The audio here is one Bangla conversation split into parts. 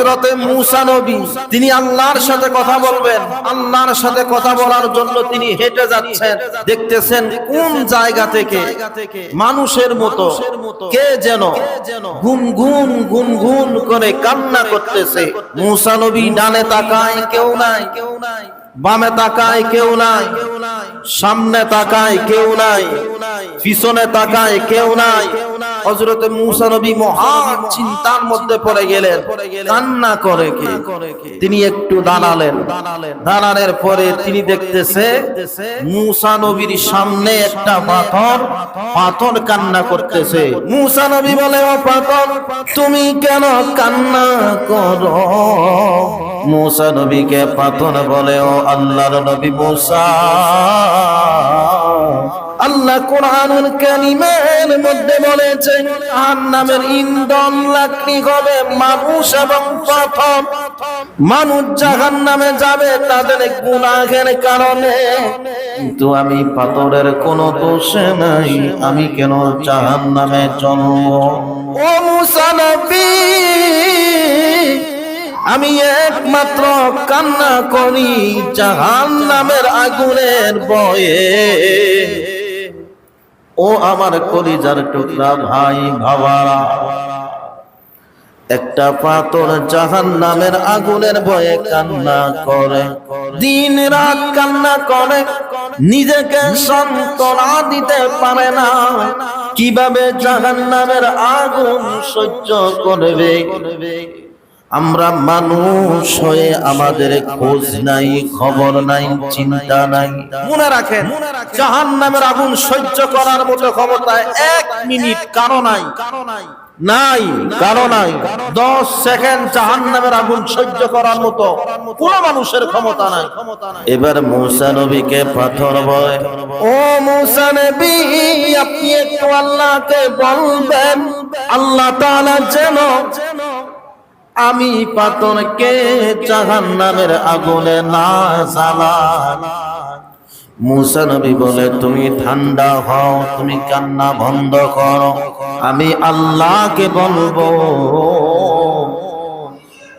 হজরতে মুসা নবী, তিনি আল্লাহর সাথে কথা বলবেন। আল্লাহর সাথে কথা বলার জন্য তিনি হেঁটে যাচ্ছেন। দেখতেছেন কোন জায়গা থেকে মানুষের মতো কে যেন গুনগুন গুনগুন করে কান্না করতেছে। মুসা নবী ডানে তাকায় কেউ নাই কেউ নাই। বামে তাকায় কেউ নাই, সামনে তাকায় কেউ নাই, পিছনে তাকায় কেউ নাই। হজরতে মুসা নবী মহা চিন্তার মধ্যে পড়ে গেলেন, কান্না করে কে? তিনি একটু দাঁড়ালেন। দাঁড়ানোর পরে তিনি দেখতেছে মুসা নবীর সামনে একটা পাথর পাথর কান্না করতেছে। মুসা নবী বলে, ও পাথর, তুমি কেন কান্না করো? মুসা নবীকে পাথর বলে, ও আল্লাহর নবী মুসা, আল্লাহ কোরআনুল কালিমের মধ্যে বলেছে নামের ইন্ধন লাকড়ি হবে মানুষ এবং পাথর মানুষ জাহান নামে যাবে তাদের গুনাহের কারণে। কিন্তু আমি পাথরের কোনো দোষ নাই, আমি কেন জাহান নামে জন্ম ও মুসা নবী আমি একমাত্র কান্না করি জাহান নামের আগুনের বয়ে। ও আমার কলিজার টুকরা ভাই ভাবারা, একটা পাথর জাহান নামের আগুনের ভয়ে কান্না করে। দিন রাত কান্না করে, নিজেকে সন্তনা দিতে পারে না। কীভাবে জাহান নামের আগুন সহ্য করবে? আমরা মানুষ হয়ে আমাদের খোঁজ নাই, খবর নাই, চিন্তা নাই। মনে রাখেন জাহান নামের আগুন সহ্য করার মতো ক্ষমতা এক মিনিট কারও নাই। নাই, কারও নাই। দশ সেকেন্ড জাহান নামের আগুন সহ্য করার মতো কোন মানুষের ক্ষমতা নাই। এবার মৌসা নবীকে পাথর বয়। ও মৌসা নবী, আপনি একটু আল্লাহকে বলবেন। আল্লাহ তাআলা যেন আমি পাতনকে জাহান নামের আগুনে না জ্বালান মুসা নবী বলে, তুমি ঠান্ডা হও, তুমি কান্না বন্ধ করো। আমি আল্লাহকে বলব,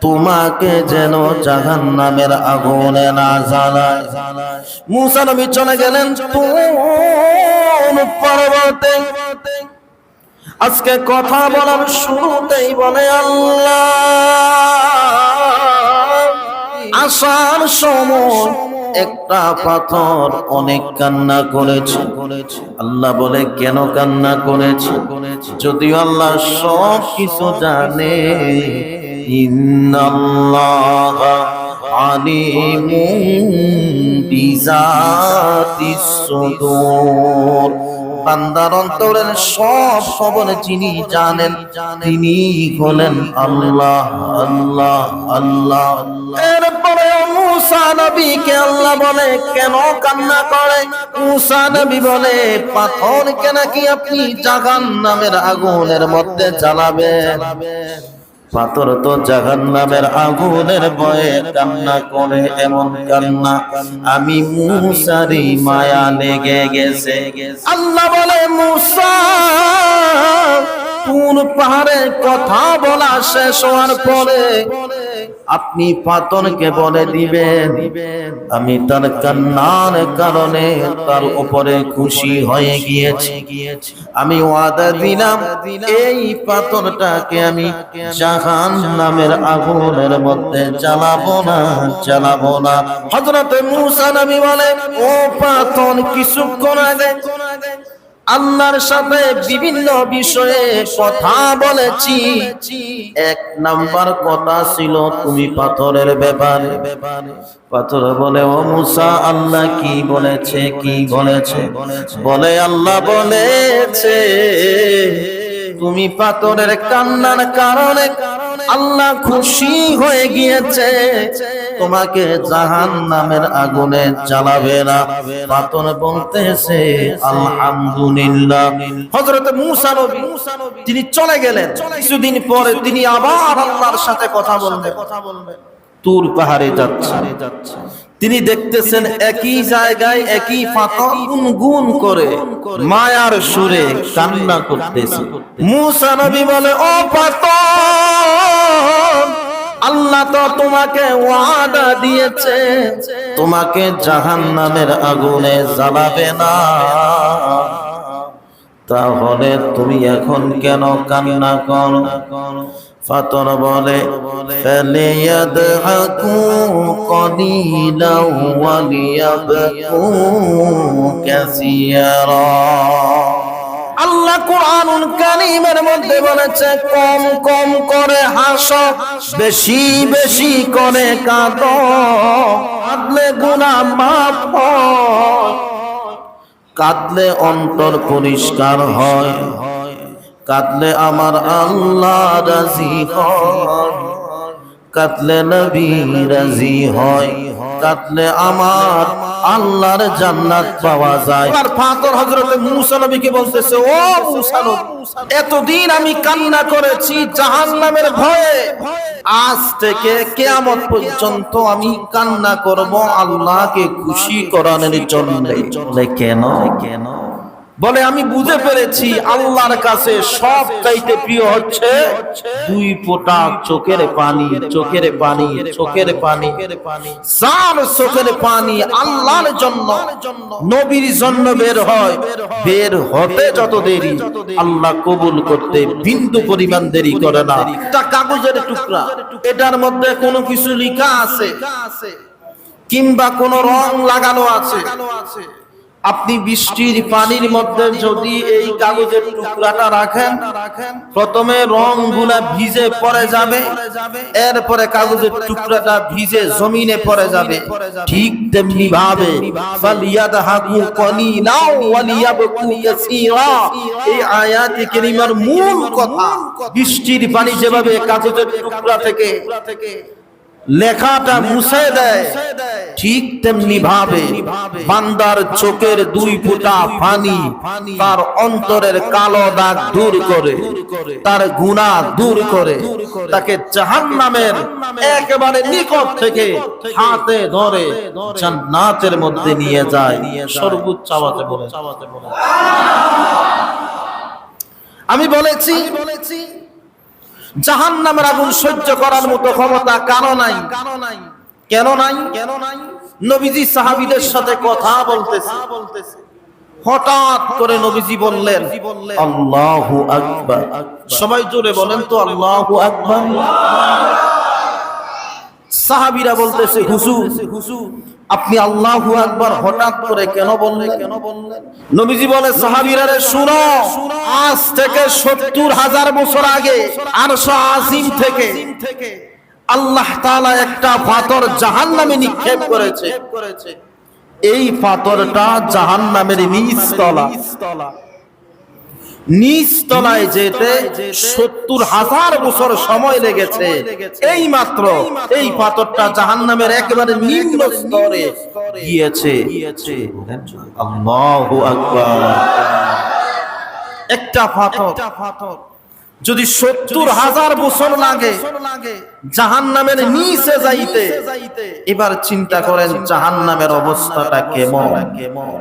তোমাকে যেন জাহান নামের আগুনে না জ্বালায়। মুসা নবী চলে গেলেন পর্বতে আজকে কথা বলার শুরুতেই বলে আল্লাহ। আসার সময় একটা পাথর অনেক কান্না করেছে। আল্লাহ বলে, কেন কান্না করেছে? যদিও আল্লাহ সব কিছু জানে। ইন্নাল্লাহ আলিমুম বিজাতিস সুদূর। বান্দার অন্তরের সব খবর যিনি জানেন তিনি হলেন আল্লাহ আল্লাহ আল্লাহ। এরপরে মুসা নবীকে আল্লাহ বলে, কেন কান্না করে? মুসা নবী বলে, পাথরকে নাকি আপনি জাহান নামের আগুনের মধ্যে জ্বালাবেন? পাথর তো জাহান নামের আগুনের ভয়ে কান্না করে, এমন কান্না। আমি মুসারি মায়া লেগে গেছে। আল্লাহ বলে, মুসা, কোন পাহাড়ে কথা বলা শেষ হওয়ার পরে আপনি পাতনকে বলে দিবেন। আমি তার কান্নার কারণে তার উপরে খুশি হয়ে গিয়েছি। আমি ওয়াদা দিলাম, এই পাথরটাকে আমি জাহান নামের আগুনের মধ্যে জ্বালাবো না জ্বালাবো না। হজরতে মুসা নবী বলেন, ও পাথর, কিছুক্ষণ আগে আল্লাহর সাথে বিভিন্ন বিষয়ে কথা বলেছি। এক নাম্বার কথা ছিল, তুমি পাথরের ব্যাপারে। পাথর বলে, ও মুসা, আল্লাহ কি বলেছে কি বলেছে? বলে, আল্লাহ বলেছে, তুমি পাথরের কান্নার কারণে আল্লাহ খুশি হয়ে গিয়েছে। তোমাকে জাহান নামের আগুনে জ্বালাবে না। পাতন বলতেছে, আলহামদুলিল্লাহ। হযরত মূসা নবী, তিনি চলে গেলেন। কিছুদিন পরে তিনি আবার আল্লাহর সাথে কথা বলবেন কথা বলবেন তুর পাহাড়ে যাচ্ছে। তিনি দেখতেছেন একই জায়গায় একই পাথর গুনগুন করে মায়ার সুরে কান্না করতেছে। মুসা নবী বলে, ও পাথর তো তোমাকে ওয়াদা দিয়েছে, তোমাকে জাহান্নামের আগুনে জ্বালাবে না। তাহলে তুমি এখন কেন কান্না করো? ফাতর বলে কলিলাও ওয়ালিয়াবকু কাসীরা আল্লাহ কোরআনুল কারীমের মধ্যে বলেছে, কম কম করে হাসো, বেশি বেশি করে কাঁদো, কাঁদলে গুনাহ মাফ হয়। কাঁদলে অন্তর পরিষ্কার হয়, কাঁদলে আমার আল্লাহ রাজি হয়। কাঁদলে নবী রাজি হয়। কাতলে আমার আল্লাহর জান্নাত পাওয়া যায়। আর ফাতর হযরতে মূসা নবীকে বলতেছে ও মূসা এতদিন আমি কান্না করেছি জাহান্নামের ভয়ে। আজ থেকে কিয়ামত পর্যন্ত আমি কান্না করব আল্লাহকে খুশি করানোর জন্য। কেন কেন? বলে, আমি বুঝে পেরেছি আল্লাহর কাছে সব চাইতে প্রিয় হচ্ছে দুই ফোঁটা চোখের পানি চোখের পানি চোখের পানি। সার চোখের পানি আল্লাহর জন্য, নবীর জন্য বের হয়, বের হতে যত দেরি আল্লাহ কবুল করতে বিন্দু পরিমাণ দেরি করে না। একটা কাগজের টুকরা, এটার মধ্যে কোনো কিছু লেখা আছে? কিংবা কোনো রং লাগানো আছে? আপনি বৃষ্টির পানির মধ্যে যদি এই কাগজের টুকরাটা রাখেন, প্রথমে রংগুলা ভিজে পড়ে যাবে, এরপরে কাগজের টুকরাটা ভিজে জমিনে পড়ে যাবে। ঠিক তেমনি ভাবে এই আয়াতে কারিমার মূল কথা, বৃষ্টির পানি যেভাবে কাগজের টুকরা থেকে লেখাটা মুছে দেয়। ঠিক তেমনি ভাবে বান্দার চোখের দুই ফোঁটা পানি তার অন্তরের কালো দাগ দূর করে তার গুণা দূর করে তাকে জাহান্নামের একেবারে নিকট থেকে হাতে ধরে জান্নাতের মধ্যে নিয়ে যায়। সর্বোচ্চ আওয়াজে বলে আমি বলেছি বলেছি জাহান নামের আগুন সহ্য করার মতো ক্ষমতা কেন নাই। কেন নাই? কেন নাই নবীজি সাহাবিদের সাথে কথা বলতেছে। বলতেছে হঠাৎ করে নবীজি বললেন, আল্লাহু আকবার। সবাই জোরে বলেন তো, আল্লাহু আকবার। সাহাবীরা বলতেছে হুজুর হুজুর আপনি আল্লাহ একবার হঠাৎ করে কেন বললেন? কেন বললেন নবীজি বলে সাহাবিরা রে শুনো, আজ থেকে সত্তর হাজার বছর আগে আরশো আজিম থেকে আল্লাহ তালা একটা পাথর জাহান্নামে নিক্ষেপ করেছে। এই পাথরটা জাহান্নামের নিচ নিচ তলায় যেতে সত্তর হাজার বছর সময় লেগেছে। এই মাত্র এই পাথরটা জাহান্নামের একেবারে নিম্ন স্তরে গিয়েছে। একটা পাথর যদি সত্তর হাজার বছর লাগে জাহান নামের নিচে যাইতে, এবার চিন্তা করেন জাহান নামের অবস্থাটা কেমন কেমন?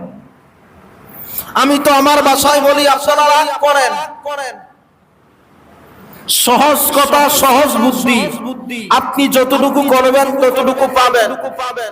আমি তো আমার বাসায় বলি, আপনারা রাগ করেন। করেন সহজ কথা, সহজ বুদ্ধি। আপনি যতটুকু করবেন, ততটুকু পাবেন পাবেন।